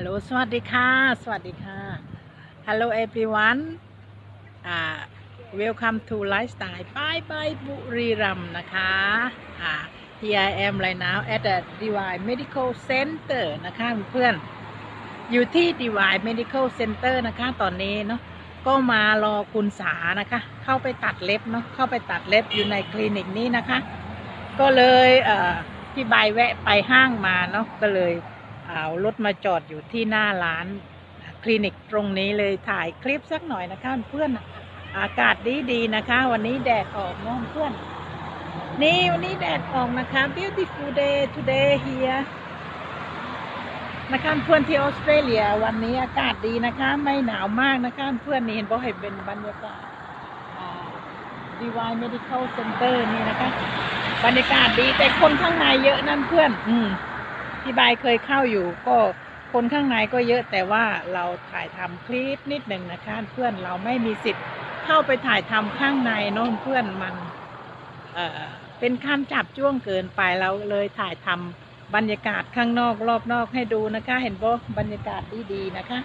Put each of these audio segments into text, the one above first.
ฮัลโหลสวัสดีค่ะ สวัสดีค่ะ Hello everyone อ่า welcome to lifestyle bye bye บุรีรัมนะคะอ่า here I am right now at the Divine Medical Center นะคะเพื่อนอยู่ที่ Divine Medical Center นะคะตอนนี้เนาะก็มารอคุณสานะคะ เข้าไปตัดเล็บเนาะเข้าไปตัดเล็บอยู่ในคลินิกนี้นะคะ ก็เลยเอ่อพี่ใบแวะไปห้างมาเนาะก็เลย เอารถมาจอดอยู่ที่หน้าร้านคลินิกตรงนี้เลยถ่ายคลิปสักหน่อยนะคะเพื่อนอากาศดีดีๆนะคะ วันนี้แดดออกน้องเพื่อน นี่วันนี้แดดออกนะคะ beautiful day today here นะคะเพื่อนที่ออสเตรเลียวันนี้อากาศดีนะคะ ไม่หนาวมากนะคะเพื่อนนี่เห็นบอกให้เป็นบรรยากาศดีวาย medical center นี่นะคะ บรรยากาศดีแต่คนข้างในเยอะนั่นเพื่อน อืม พี่บายเคยเข้าอยู่ ก็คนข้างในก็เยอะแต่ว่าเราถ่ายทำคลิปนิดหนึ่งนะคะเพื่อนเราไม่มีสิทธิ์เข้าไปถ่ายทำข้างในเนอะเพื่อนมันเออเป็นขั้นจับจ้วงเกินไปเราเลยถ่ายทำบรรยากาศข้างนอกรอบนอกให้ดูนะคะ เห็นบ่บรรยากาศดีๆนะคะ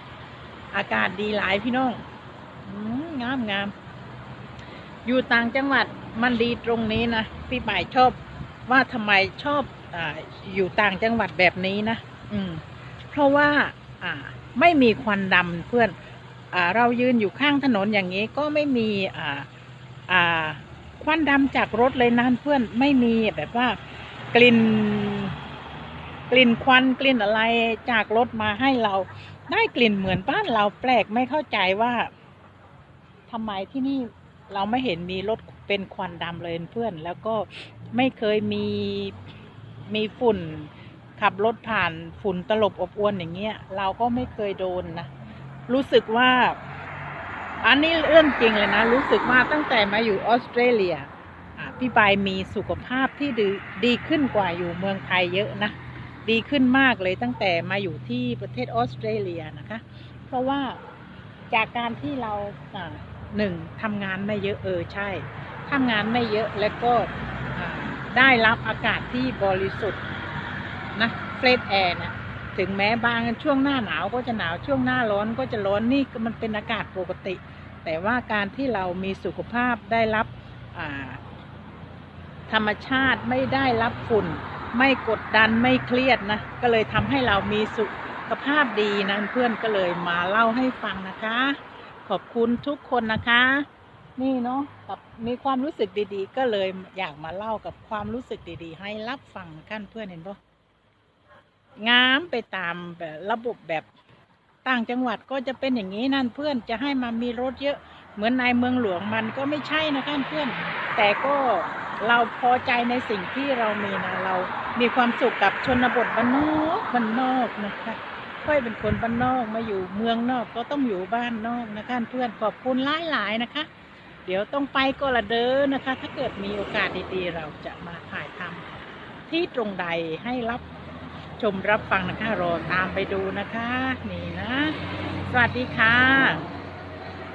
อากาศดีหลายพี่น้องงามงามอยู่ต่างจังหวัดมันดีตรงนี้นะพี่บ่ายชอบว่าทำไมชอบ ออยู่ต่างจังหวัดแบบนี้นะอืม เพราะว่า อ่า ไม่มีควันดำเพื่อน อ่า เรายืนอยู่ข้างถนนอย่างนี้ก็ไม่มี อ่า อ่า ควันดำจากรถเลยนะเพื่อนไม่มีแบบว่ากลิ่นกลิ่นควันกลิ่นอะไรจากรถมาให้เราได้กลิ่นเหมือนบ้านเราแปลกไม่เข้าใจว่าทำไมที่นี่เราไม่เห็นมีรถเป็นควันดำเลยเพื่อน แล้วก็ไม่เคยมี มีฝุ่นขับรถผ่านฝุ่นตลบอบอวนอย่างเงี้ย เราก็ไม่เคยโดนนะ รู้สึกว่า อันนี้เรื่องจริงเลยนะ รู้สึกว่าตั้งแต่มาอยู่ออสเตรเลียพี่ปายมีสุขภาพที่ดีดีขึ้นกว่าอยู่เมืองไทยเยอะนะ ดีขึ้นมากเลยตั้งแต่มาอยู่ที่ประเทศออสเตรเลียนะคะ เพราะว่าจากการที่เราหนึ่งทำงานไม่เยอะเออใช่ทำงานไม่เยอะแล้วก็ ได้รับอากาศที่บริสุทธิ์นะเฟรชแอร์นะถึงแม้บางช่วงหน้าหนาวก็จะหนาวช่วงหน้าร้อนก็จะร้อนนี่มันเป็นอากาศปกติ แต่ว่าการที่เรามีสุขภาพได้รับธรรมชาติไม่ได้รับฝุ่น ไม่กดดันไม่เครียดนะก็เลยทำให้เรามีสุขภาพดีนะเพื่อนก็เลยมาเล่าให้ฟังนะคะ ขอบคุณทุกคนนะคะ นี่เนาะกับมีความรู้สึกดีๆ ก็เลยอยากมาเล่ากับความรู้สึกดีๆ ให้รับฟังกันเพื่อนเห็นปะงามไปตามแบบระบบแบบต่างจังหวัดก็จะเป็นอย่างนี้นั่นเพื่อนจะให้มามีรถเยอะ เหมือนในเมืองหลวงมันก็ไม่ใช่นะคะเพื่อน แต่ก็เราพอใจในสิ่งที่เรามีนะเรามีความสุขกับชนบทบ้านนอกบ้านนอกนะคะค่อยเป็นคนบ้านนอกมาอยู่เมืองนอกก็ต้องอยู่บ้านนอกนะคะเพื่อนขอบคุณหลายหลายๆนะคะ เดี๋ยวต้องไปก็ละเด้อนะคะ ถ้าเกิดมีโอกาสดีๆ เราจะมาถ่ายทำที่ตรงใดให้รับชมรับฟังนะคะรอตามไปดูนะคะ นี่นะ สวัสดีค่ะ